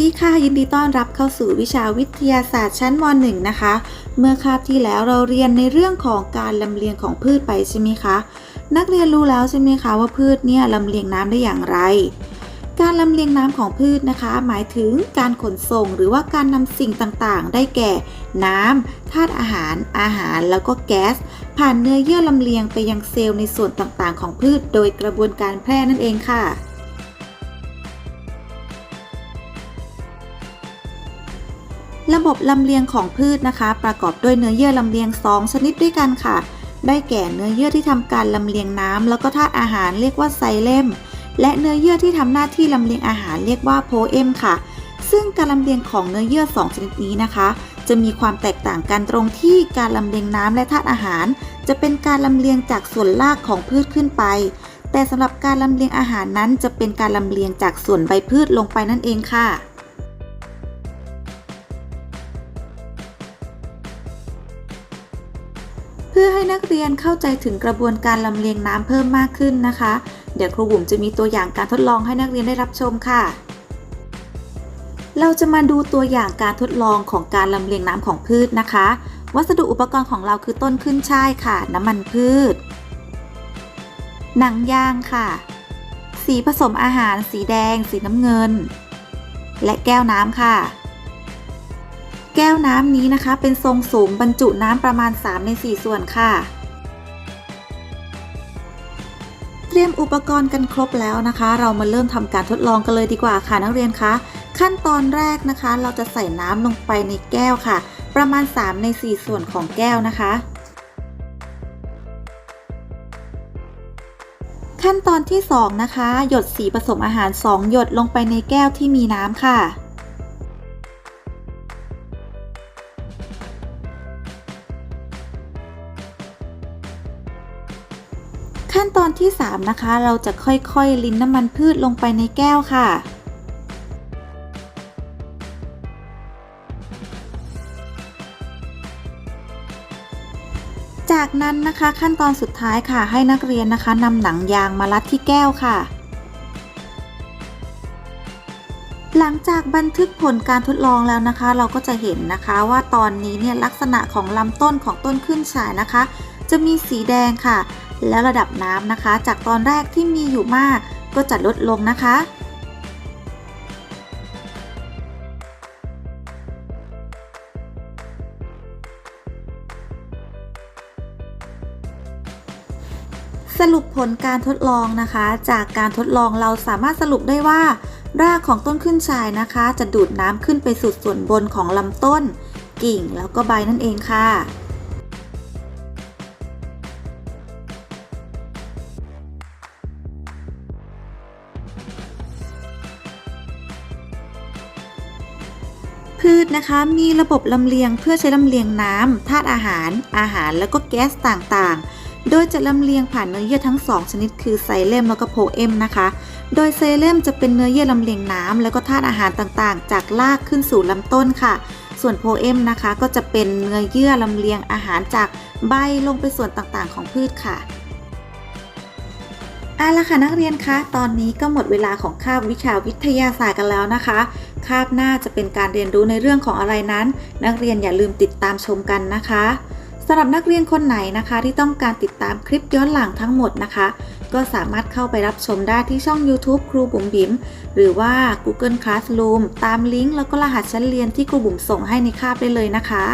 ดีค่ะ ยินดีต้อนรับเข้าสู่วิชาวิทยาศาสตร์ชั้นม .1 นะคะ เมื่อคาบที่แล้วเราเรียนในเรื่องของการลำเลียงของพืชไปใช่ไหมคะ นักเรียนรู้แล้วใช่ไหมคะว่าพืชเนี่ยลำเลียงน้ำได้อย่างไร การลำเลียงน้ำของพืชนะคะ หมายถึงการขนส่งหรือว่าการนำสิ่งต่างๆ ได้แก่ น้ำธาตุอาหาร อาหาร แล้วก็แก๊ส ผ่านเนื้อเยื่อลำเลียงไปยังเซลล์ในส่วนต่างๆ ของพืช โดยกระบวนการแพร่นั่นเองค่ะ ระบบลำเลียงของพืชนะคะ ประกอบด้วยเนื้อเยื่อลำเลียง 2 ชนิดด้วยกันค่ะ ได้แก่เนื้อเยื่อที่ทำการลำเลียงน้ำแล้วก็ธาตุอาหารเรียกว่าไซเลมและเนื้อเยื่อที่ทำหน้าที่ลำเลียงอาหารเรียกว่าโพเอมค่ะ ซึ่งการลำเลียงของเนื้อเยื่อ 2 ชนิดนี้นะคะ จะมีความแตกต่างกันตรงที่การลำเลียงน้ำและธาตุอาหาร จะเป็นการลำเลียงจากส่วนรากของพืชขึ้นไป แต่สำหรับการลำเลียงอาหารนั้นจะเป็นการลำเลียงจากส่วนใบพืชลงไปนั่นเองค่ะ เพื่อให้นักเรียนเข้าใจถึงกระบวนการลำเลียงน้ำเพิ่มมากขึ้นนะคะ เดี๋ยวครูบุ๋มจะมีตัวอย่างการทดลองให้นักเรียนได้รับชมค่ะ เราจะมาดูตัวอย่างการทดลองของการลำเลียงน้ำของพืชนะคะ วัสดุอุปกรณ์ของเราคือต้นขึ้นช่ายค่ะ น้ำมันพืช หนังยางค่ะ สีผสมอาหาร สีแดง สีน้ำเงิน และแก้วน้ำค่ะ แก้วน้ำนี้นะคะ เป็นทรงสูงบรรจุน้ำประมาณ 3 ใน 4 ส่วนค่ะ เตรียมอุปกรณ์กันครบแล้วนะคะ เรามาเริ่มทำการทดลองกันเลยดีกว่าค่ะนักเรียนคะขั้นตอนแรกนะคะ เราจะใส่น้ำลงไปในแก้วค่ะ ประมาณ 3 ใน 4 ส่วนของแก้วนะคะ ขั้นตอนที่ 2 นะคะ หยดสีผสมอาหาร 2 หยดลงไปในแก้วที่มีน้ำค่ะ ขั้นตอนที่ 3 นะคะ เราจะค่อยๆ ลิ้นน้ำมันพืชลงไปในแก้วค่ะ จากนั้นนะคะขั้นตอนสุดท้ายค่ะ ให้นักเรียนนะคะนำหนังยางมารัดที่แก้วค่ะ หลังจากบันทึกผลการทดลองแล้วนะคะ เราก็จะเห็นนะคะว่าตอนนี้เนี่ยลักษณะของลำต้นของต้นขึ้นฉายนะคะ จะมีสีแดงค่ะ แล้วระดับน้ำนะคะ จากตอนแรกที่มีอยู่มากก็จะลดลงนะคะ สรุปผลการทดลองนะคะ จากการทดลองเราสามารถสรุปได้ว่า รากของต้นขึ้นชายนะคะ จะดูดน้ำขึ้นไปสู่ส่วนบนของลำต้น กิ่งแล้วก็ใบนั่นเองค่ะ พืชนะคะมีระบบลำเลียงเพื่อใช้ลำเลียงน้ำธาตุอาหาร อาหารแล้วก็แก๊สต่างๆ โดยจะลำเลียงผ่านเนื้อเยื่อทั้ง 2 ชนิดคือไซเลมแล้วก็โพเอมนะคะ โดยไซเลมจะเป็นเนื้อเยื่อลำเลียงน้ำแล้วก็ธาตุอาหารต่างๆ จากรากขึ้นสู่ลำต้นค่ะ ส่วนโพเอมนะคะก็จะเป็นเนื้อเยื่อลำเลียงอาหารจากใบลงไปส่วนต่างๆ ของพืชค่ะเอาละค่ะนักเรียนคะ ตอนนี้ก็หมดเวลาของคาบวิชาวิทยาศาสตร์กันแล้วนะคะ คาบหน้าจะเป็นการเรียนรู้ในเรื่องของอะไรนั้น นักเรียนอย่าลืมติดตามชมกันนะคะสำหรับนักเรียนคนไหนนะคะ ที่ต้องการติดตามคลิปย้อนหลังทั้งหมดนะคะ ก็สามารถเข้าไปรับชมได้ที่ช่อง YouTube ครูบุ๋มบิ๋มหรือว่า Google Classroom ตามลิงก์แล้วก็รหัสชั้นเรียนที่ครูบุ๋มส่งให้ในคาบได้เลยนะคะ